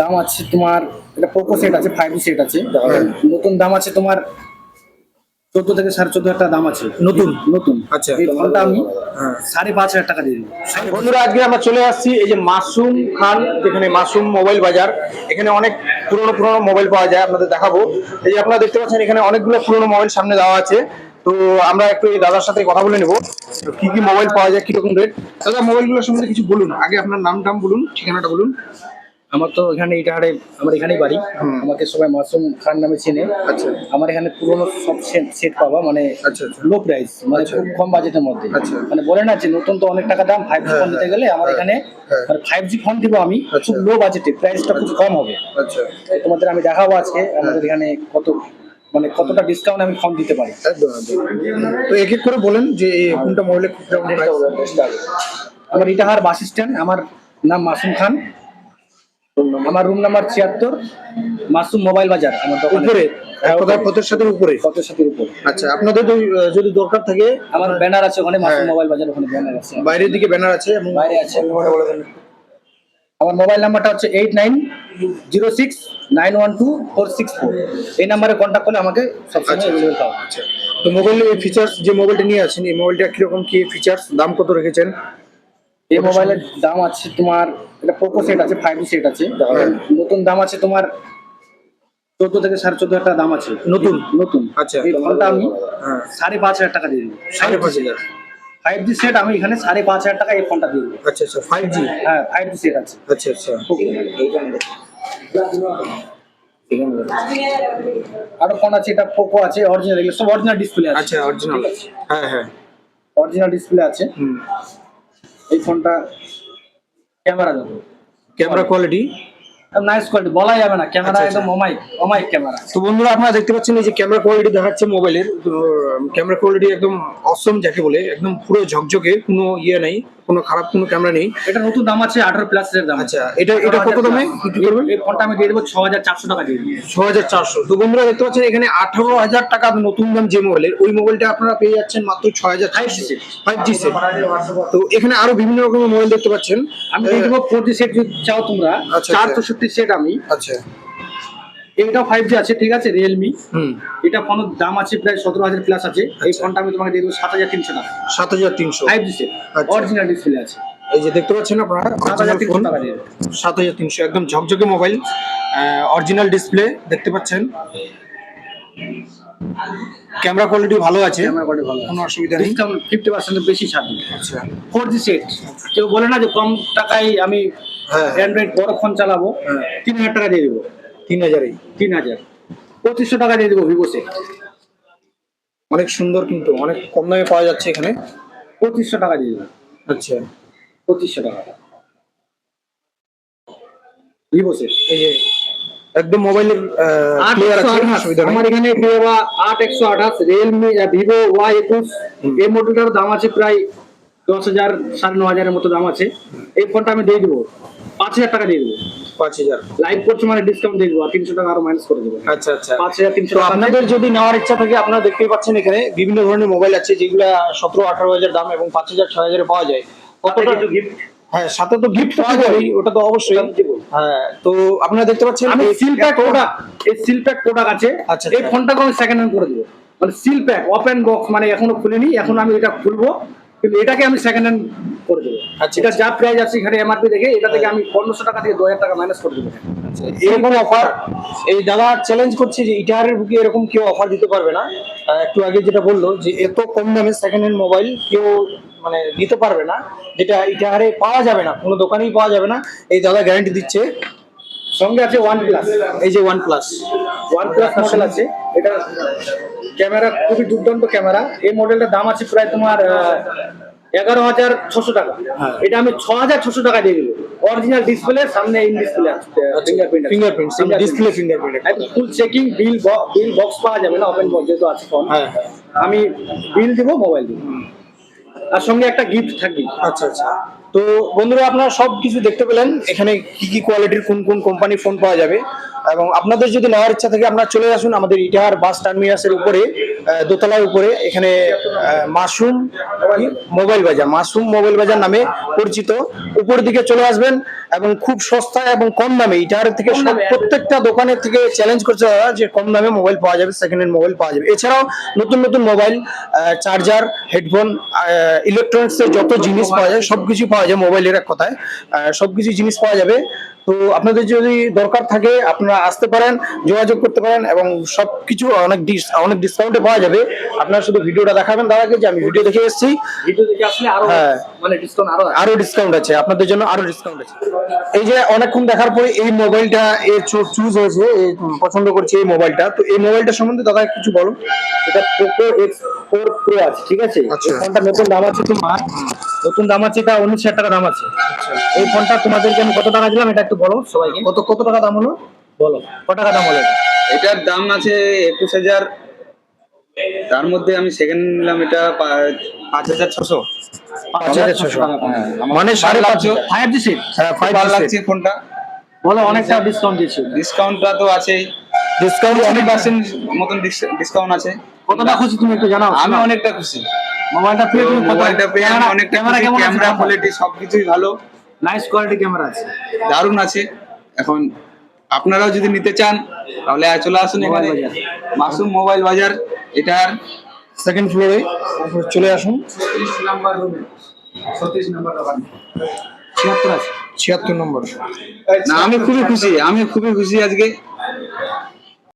দাম আছে তোমার এটা পোকো সেট আছে ফাইভ সেট আছে। নতুন দাম আছে তোমার চোদ্দ থেকে সাড়ে চোদ্দ হাজার টাকা দাম আছে। নতুন? নতুন। আচ্ছা। এই ফোনটা আমি হ্যাঁ। সাড়ে পাঁচ হাজার টাকা দিয়ে বন্ধুরা আজকে আমরা চলে আসছি এই যে মাসুম খান যেখানে মাসুম মোবাইল বাজার এখানে অনেক পুরনো পুরনো মোবাইল পাওয়া যায় আপনাদের দেখাবো। এই যে আপনারা দেখতে পাচ্ছেন এখানে অনেকগুলো পুরনো মোবাইল সামনে দেওয়া আছে। তো আমরা একটু এই দাদার সাথে কথা বলে নেব। তো কি কি মোবাইল পাওয়া যায় কীরকম রেট দাদা মোবাইলগুলোর সম্বন্ধে কিছু বলুন। আগে আপনার নাম টাম বলুন ঠিকানাটা বলুন। আমার তো এখানে ইটাহারে আমার এখানেই বাড়ি আমাকে সবাই মাসুম খান নামে চেনে আচ্ছা। আমার এখানে পুরোনো সব সেট পাবা মানে আচ্ছা, আচ্ছা। লো প্রাইস মানে আচ্ছা। খুব কম বাজেটের মধ্যে আচ্ছা। মানে বলে না যে নতুন তো অনেক টাকা দাম ফাইভ জি হ্যাঁ, ফোন নিতে গেলে আমার হ্যাঁ, এখানে হ্যাঁ। মানে ফাইভ জি ফোন দিব আমি আচ্ছা। খুব লো বাজেটে প্রাইসটা খুব কম হবে আচ্ছা তোমাদের আমি দেখাবো আজকে আমাদের এখানে কত মানে কতটা ডিসকাউন্ট আমি ফোন দিতে পারি তো এক এক করে বলেন যে এই কোনটা মোবাইলে? আমার ইটাহার বাস স্ট্যান্ড আমার নাম মাসুম খান আমার রুম নাম্বার ছিয়াত্তর মাসুম মোবাইল বাজার আমার উপরে? ফতের সাথে উপরে? আচ্ছা আপনাদের যদি দরকার থাকে আমার ব্যানার আছে ওখানে মাসুম হ্যাঁ। মোবাইল বাজার ওখানে ব্যানার আছে। বাইরের দিকে ব্যানার আছে বাইরে আছে। নাম্বারটা বলে দেন। আমার মোবাইল নাম্বারটা হচ্ছে eight nine zero six nine one two four six four. এই নাম্বারে কন্ট্যাক্ট করলে আমাকে সবসময় আচ্ছা। অ্যাভেলেবল আচ্ছা। তো মোবাইলের এই ফিচার্স যে মোবাইলটা নিয়ে আছেন এই মোবাইলটা কীরকম কি ফিচার্স দাম কত রেখেছেন? এই মোবাইলের দাম আছে তোমার এটা পোকো সেট আছে ফাইভ জি সেট আছে। হ্যাঁ। নতুন দাম আছে তোমার চোদ্দ থেকে সাড়ে চোদ্দ হাজার দাম আছে। নতুন? নতুন। আচ্ছা। এই ফোনটা আমি হ্যাঁ। সাড়ে পাঁচ হাজার টাকা দিয়ে দেবো। সাড়ে পাঁচ হাজার। ফাইভ জি সেট আমি এখানে সাড়ে পাঁচ হাজার টাকা এই ফোনটা দিয়ে দেবো। আচ্ছা আচ্ছা ফাইভ জি হ্যাঁ ফাইভ জি সেট আছে। আচ্ছা আচ্ছা। আরও ফোন আছে এটা পোকো আছে অরিজিনাল এগুলো সব অরিজিনাল ডিসপ্লে আছে। আচ্ছা অরিজিনাল আছে? হ্যাঁ হ্যাঁ। অরিজিনাল ডিসপ্লে আছে। হুম। এই ফোনটা ক্যামেরা দেখো ক্যামেরা কোয়ালিটি নাইস কোয়ালিটি বলাই যাবে না। ক্যামেরা আচ্ছা, একদম অমাইক অমাইক ক্যামেরা। তো বন্ধুরা আপনারা দেখতে পাচ্ছেন এই যে ক্যামেরা কোয়ালিটি দেখাচ্ছে মোবাইলের তো ক্যামেরা কোয়ালিটি একদম অসম যাকে বলে একদম পুরো ঝকঝকে কোনো ইয়ে নেই। কোনো খারাপ কোনো ক্যামেরা নেই। এটা নতুন দাম আছে আঠারো প্লাস এর দাম। আচ্ছা এটা এটা কত দামে? বিক্রি করবেন? এই ফোনটা আমি দিয়ে দেবো ছ হাজার চারশো টাকা দিয়ে। ছ হাজার চারশো। তো বন্ধুরা দেখতে পাচ্ছেন এখানে আঠারো হাজার টাকা নতুন দাম যে মোবাইলের ওই মোবাইলটা আপনারা পেয়ে যাচ্ছেন মাত্র ছ হাজার five G set five G set তো এখানে আরও বিভিন্ন রকমের মোবাইল দেখতে পাচ্ছেন। আমি দিয়ে দেবো ফোর জি সেট যদি চাও তোমরা। চার। চৌষট্টি সেট আমি। আচ্ছা। এইটাও ফাইভ জি আছে ঠিক আছে রিয়েলমি হুম। এটা ফোনের দাম আছে প্রায় সতেরো হাজার প্লাস আছে। এই আচ্ছা। ফোনটা আমি তোমাকে দিয়ে দেবো সাত হাজার তিনশো টাকা। সাত হাজার তিনশো। ফাইভ জি আচ্ছা। অরিজিনাল ডিসপ্লে আছে। এই যে দেখতে পাচ্ছেন আপনারা সাত হাজার তিনশো টাকা দিয়ে। সাত হাজার তিনশো একদম ঝকঝকে মোবাইল অরিজিনাল ডিসপ্লে দেখতে পাচ্ছেন। ক্যামেরা কোয়ালিটি ভালো আছে। কোনো অসুবিধা নেই। ডিসকাউন্ট ফিফটি পার্সেন্ট বেশি ছাড় আচ্ছা। ফোর জি সেট কেউ বলে না যে কম টাকায় আমি হ্যাঁ। অ্যান্ড্রয়েড বড় ফোন চালাবো। হ্যাঁ। তিন হাজার টাকা দিয়ে দেবো। তিন হাজারই তিন হাজার। পঁচিশশো টাকা দিয়ে দেবো ভিভো সেট অনেক সুন্দর কিন্তু অনেক কম দামে পাওয়া যাচ্ছে এখানে। পঁচিশশো টাকা দিয়ে দেবো। আচ্ছা। পঁচিশশো টাকা। ভিভো সেট এই যে একদম মোবাইলের আমার এখানে ভিভো আট একশো আঠাশ রিয়েলমি ভিভো ওয়াই একুশ। এই মডেলটার দাম আছে প্রায় দশ হাজার সাড়ে ন হাজারের মতো দাম আছে। এই ফোনটা আমি দিয়ে দেবো। পাঁচ হাজার টাকা দিয়ে দেবো। পাঁচ হাজার। লাইভ করছে মানে ডিসকাউন্ট দিয়ে দেবো আর তিনশো টাকা আরও মাইনাস করে দেবো। আচ্ছা আচ্ছা। পাঁচ হাজার তিনশো আপনাদের যদি নেওয়ার ইচ্ছা থাকে আপনারা দেখতেই পাচ্ছেন এখানে বিভিন্ন ধরনের মোবাইল আছে যেগুলা সতেরো আঠারো হাজার দাম এবং পাঁচ হাজার ছয় হাজারে পাওয়া যায়। কতটা গিফট হ্যাঁ সাথে তো গিফট পাওয়া যাবে। ওটা তো অবশ্যই। হ্যাঁ তো আপনারা দেখতে পাচ্ছেন আমি সিল প্যাক এত- প্রোডাক্ট এই সিল প্যাক প্রোডাক্ট আছে। আচ্ছা, এই আচ্ছা। ফোনটাকে আমি সেকেন্ড হ্যান্ড করে দেবো। মানে সিল প্যাক ওপেন বক্স মানে এখনও খুলিনি এখন আমি এটা খুলবো। কিন্তু এটাকে আমি সেকেন্ড হ্যান্ড করে দেবো। আচ্ছা, এটা যা প্রাইস আছে এখানে এমআরপি দেখে এটা থেকে আমি পনেরোশো টাকা থেকে দু হাজার টাকা মাইনাস করে দেবো। এরকম অফার এই দাদা চ্যালেঞ্জ করছে যে ইটাহারের বুকে এরকম কেউ অফার দিতে পারবে না। একটু আগে যেটা বলল যে এত কম দামে সেকেন্ড হ্যান্ড মোবাইল কেউ মানে দিতে পারবে না যেটা ইটাহারে পাওয়া যাবে না কোনো দোকানেই পাওয়া যাবে না এই দাদা গ্যারান্টি দিচ্ছে। সঙ্গে আছে ওয়ান প্লাস এই যে OnePlus OnePlus model আছে। এটা ক্যামেরা খুবই দুর্দান্ত ক্যামেরা এই মডেলটার দাম আছে প্রায় তোমার এগারো হাজার ছশো টাকা। হ্যাঁ। এটা আমি ছ হাজার ছশো টাকা দিয়ে দেবো অরিজিনাল ডিসপ্লে সামনে in display fingerprint fingerprint display fingerprint full checking bill bill box পাওয়া যাবে না ওপেন বক্স যেহেতু আছে ফোন হ্যাঁ আমি বিল দিব মোবাইল দিব। আর সঙ্গে একটা গিফট থাকবে। আচ্ছা আচ্ছা। তো বন্ধুরা আপনারা সব কিছু দেখতে পেলেন। এখানে কি কি কোয়ালিটির কোন কোন কোম্পানির ফোন পাওয়া যাবে। এবং আপনাদের যদি নেওয়ার ইচ্ছা থাকে আপনারা চলে আসুন আমাদের ইটাহার বাস টার্মিনাসের উপরে। দোতলার উপরে এখানে মাসুম মোবাইল বাজার মাসুম মোবাইল বাজার নামে পরিচিত। উপরের দিকে চলে আসবেন এবং খুব সস্তা এবং কম দামে এটার থেকে সব প্রত্যেকটা দোকানের থেকে চ্যালেঞ্জ করছে দাদা যে কম দামে মোবাইল পাওয়া যাবে সেকেন্ড হ্যান্ড মোবাইল পাওয়া যাবে। এছাড়াও নতুন নতুন মোবাইল চার্জার হেডফোন ইলেকট্রনিক্সের যত জিনিস পাওয়া যায় সবকিছু পাওয়া যায় মোবাইলের এক কথায়। সবকিছু জিনিস পাওয়া যাবে। তো আপনাদের যদি দরকার থাকে আপনারা আসতে পারেন যোগাযোগ করতে পারেন এবং সব কিছু অনেক অনেক ডিসকাউন্টে পাওয়া যাবে আপনারা শুধু ভিডিওটা দেখাবেন দাদাকে যে আমি ভিডিও দেখে এসেছি ভিডিও দেখে আসলে আরও হ্যাঁ। মানে ডিসকাউন্ট আরও। আরও ডিসকাউন্ট আছে আপনাদের জন্য আরও ডিসকাউন্ট আছে এই যে অনেকক্ষণ দেখার পরে এই মোবাইলটা এর চুজ হয়েছে পছন্দ করছে এই মোবাইলটা তো এই মোবাইলটা সম্বন্ধে দাদা কিছু বলো এটা পোকো এক্স ফোর প্রো আছে ঠিক আছে আচ্ছা। ফোনটা নতুন দাম আছে তোমার নতুন দাম আছে এটা উনিশ হাজার টাকা দাম আছে। এই ফোনটা তোমাদেরকে আমি কত টাকা দিলাম এটা একটু বলো সবাইকে। কত কত টাকা দাম হলো? বলো কত টাকা দাম হলো এটার দাম আছে একুশ হাজার। তার মধ্যে আমি সেকেন্ড নিলাম এটা পাঁচ হাজার ছশো। কম। মানে সাড়ে পাঁচ লাগছে। ফাইভ জি সিট হ্যাঁ ফাইভ ভালো লাগছে ফোনটা। বলো অনেকটা ডিসকাউন্ট দিয়েছি। ডিসকাউন্টটা তো আছেই। ডিসকাউন্ট অনেক পার্সেন্ট মতন ডিসকাউন্ট আছে। কতটা খুশি তুমি একটু জানাও? আমি অনেকটা খুশি। মোবাইলটা পেয়ে তুমি মোবাইলটা পেয়ে আমি অনেকটা ক্যামেরা ক্যামেরা কোয়ালিটি সবকিছুই ভালো। নাইস কোয়ালিটি ক্যামেরা আছে। দারুণ আছে। এখন আপনারাও যদি নিতে চান তাহলে চলে আসুন এখানে। মোবাইল বাজার। মাসুম মোবাইল বাজার এটার সেকেন্ড ফ্লোরে চলে আসুন। নাম্বার সতীশ নাম্বার ছিয়াত্তর আছে। ছিয়াত্তর নম্বর। না আমি খুবই খুশি আমি খুবই খুশি আজকে।